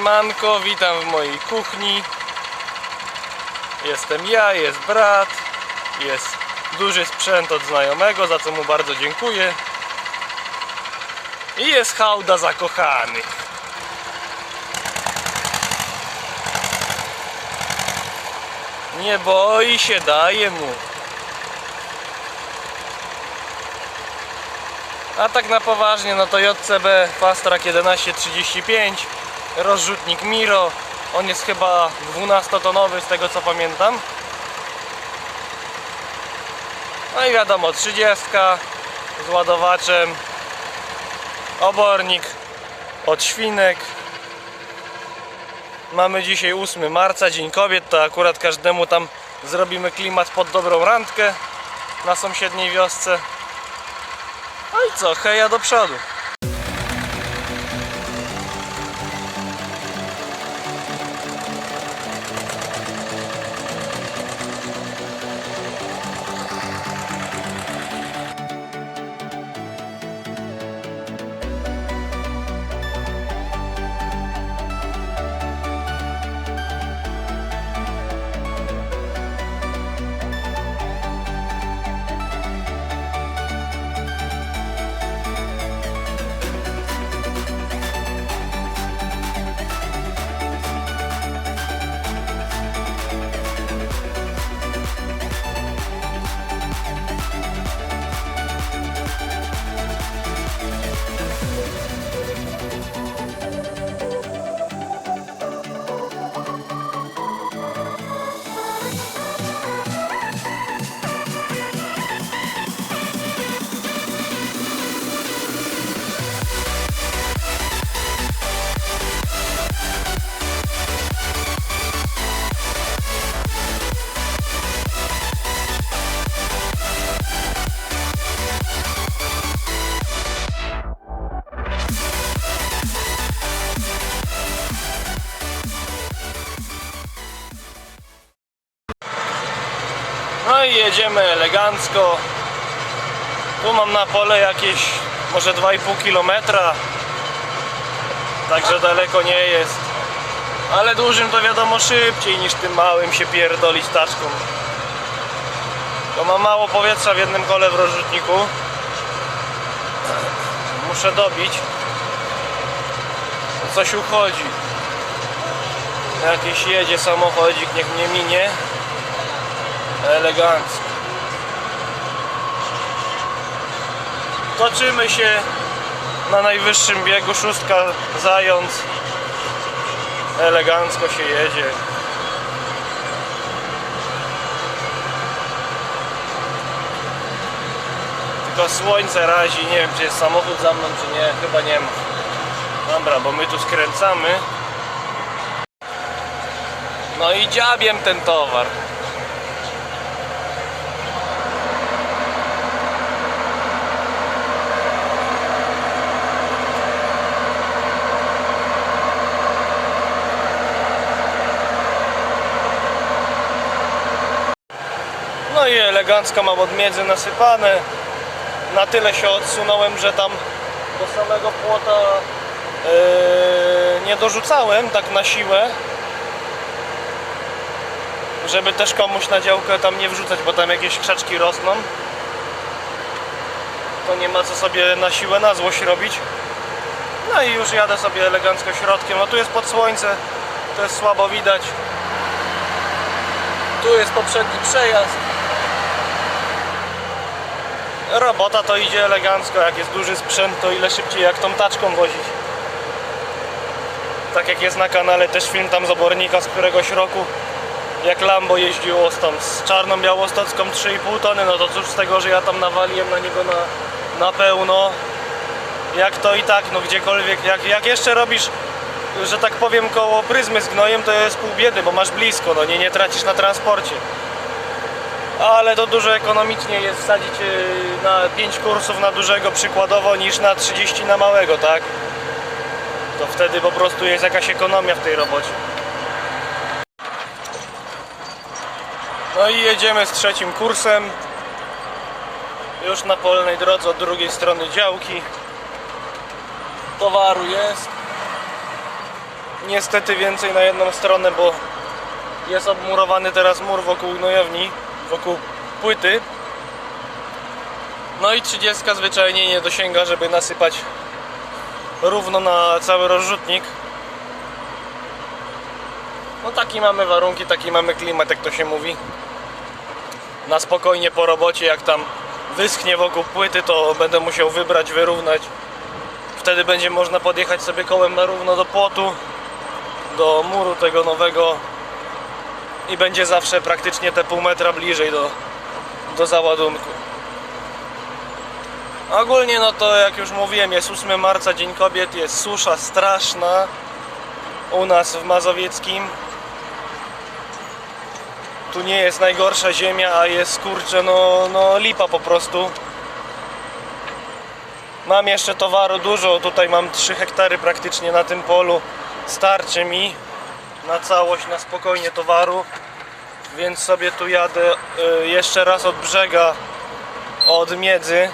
Siemanko, witam w mojej kuchni. Jestem ja, jest brat, jest duży sprzęt od znajomego, za co mu bardzo dziękuję. I jest hałda zakochanych. Nie boi się, daje mu. A tak na poważnie, no to JCB Fastrak 1135, rozrzutnik Miro, on jest chyba 12-tonowy z tego co pamiętam. No i wiadomo, 30 z ładowaczem, obornik od świnek. Mamy dzisiaj 8 marca, Dzień Kobiet, to akurat każdemu tam zrobimy klimat pod dobrą randkę na sąsiedniej wiosce. No i co, heja do przodu. No i jedziemy elegancko. Tu mam na pole jakieś może 2,5 km. Także daleko nie jest. Ale dużym to wiadomo szybciej niż tym małym się pierdolić taczką. Bo mam mało powietrza w jednym kole w rozrzutniku. Muszę dobić. Coś uchodzi. Jakiś jedzie samochodzik, niech mnie minie. Elegancko. Toczymy się na najwyższym biegu, szóstka zając. Elegancko się jedzie. Tylko słońce razi, nie wiem czy jest samochód za mną czy nie, chyba nie ma. Dobra, bo my tu skręcamy. No i dziabiem ten towar. No i elegancko mam od miedzy nasypane. Na tyle się odsunąłem, że tam do samego płota yy, nie dorzucałem tak na siłę. Żeby też komuś na działkę tam nie wrzucać, bo tam jakieś krzaczki rosną. To nie ma co sobie na siłę na złość robić. No i już jadę sobie elegancko środkiem. No tu jest pod słońce, to jest słabo widać. Tu jest poprzedni przejazd. Robota to idzie elegancko, jak jest duży sprzęt, to ile szybciej jak tą taczką wozić. Tak jak jest na kanale też film tam z obornika z któregoś roku, jak Lambo jeździło tam z czarną białostocką 3,5 tony, no to cóż z tego, że ja tam nawaliłem na niego na, na pełno. Jak to i tak, no gdziekolwiek, jak, jak jeszcze robisz, że tak powiem, koło pryzmy z gnojem, to jest pół biedy, bo masz blisko, no nie, nie tracisz na transporcie ale to dużo ekonomiczniej jest wsadzić yy, na 5 kursów na dużego przykładowo niż na 30 na małego, tak? To wtedy po prostu jest jakaś ekonomia w tej robocie. No i jedziemy z trzecim kursem. Już na polnej drodze od drugiej strony działki. Towaru jest. niestety więcej na jedną stronę, bo jest obmurowany teraz mur wokół gnojowni, wokół płyty. No i 30 zwyczajnie nie dosięga, żeby nasypać równo na cały rozrzutnik. No taki mamy warunki, taki mamy klimat, jak to się mówi. Na spokojnie po robocie, jak tam wyschnie wokół płyty, to będę musiał wybrać, wyrównać. Wtedy będzie można podjechać sobie kołem na równo do płotu, do muru tego nowego i będzie zawsze praktycznie te pół metra bliżej do, do załadunku. Ogólnie no to jak już mówiłem jest 8 marca, Dzień Kobiet, jest susza straszna u nas w Mazowieckim. Tu nie jest najgorsza ziemia, a jest kurczę no, no lipa po prostu. Mam jeszcze towaru dużo, tutaj mam 3 hektary praktycznie na tym polu. Starczy mi na całość, na spokojnie towaru. Więc sobie tu jadę y, jeszcze raz od brzega, od miedzy.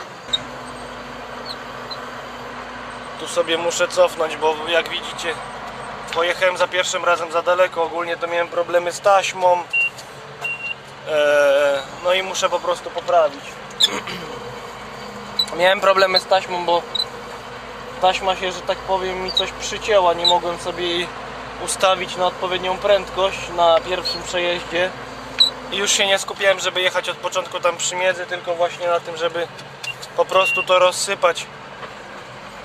Tu sobie muszę cofnąć, bo jak widzicie pojechałem za pierwszym razem za daleko. Ogólnie to miałem problemy z taśmą. Eee, no i muszę po prostu poprawić. Miałem problemy z taśmą, bo taśma się, że tak powiem, mi coś przycięła. Nie mogłem sobie jej ustawić na odpowiednią prędkość na pierwszym przejeździe. I już się nie skupiałem, żeby jechać od początku tam przy miedzy, tylko właśnie na tym, żeby po prostu to rozsypać.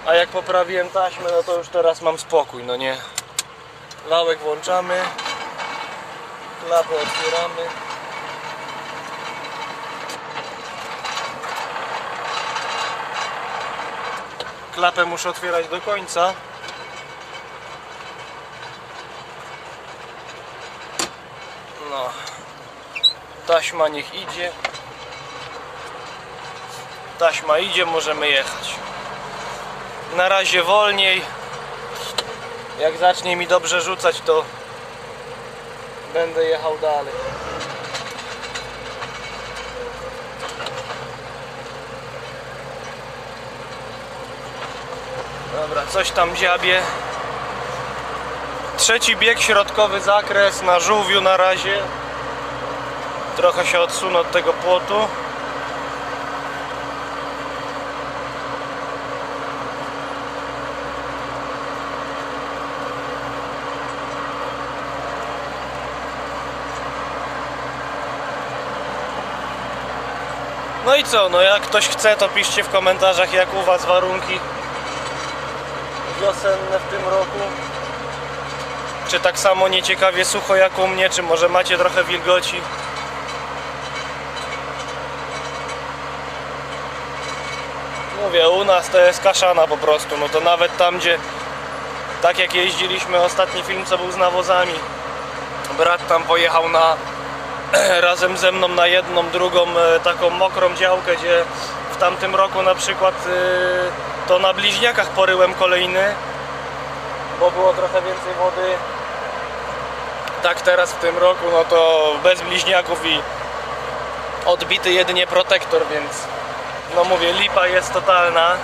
A jak poprawiłem taśmę, no to już teraz mam spokój, no nie. Lałek włączamy. Klapę otwieramy. Klapę muszę otwierać do końca. No. Taśma niech idzie. Taśma idzie, możemy jechać. Na razie wolniej. Jak zacznie mi dobrze rzucać, to będę jechał dalej. Dobra, coś tam dziabie. Trzeci bieg, środkowy zakres na żółwiu na razie. Trochę się odsunę od tego płotu. No i co, no jak ktoś chce, to piszcie w komentarzach, jak u Was warunki wiosenne w tym roku. Czy tak samo nieciekawie sucho jak u mnie, czy może macie trochę wilgoci? Mówię, u nas to jest kaszana po prostu, no to nawet tam gdzie, tak jak jeździliśmy, ostatni film co był z nawozami, brat tam pojechał na, razem ze mną na jedną, drugą e, taką mokrą działkę, gdzie w tamtym roku na przykład e, to na bliźniakach poryłem kolejny, bo było trochę więcej wody. Tak teraz w tym roku, no to bez bliźniaków i odbity jedynie protektor, więc no mówię, lipa jest totalna.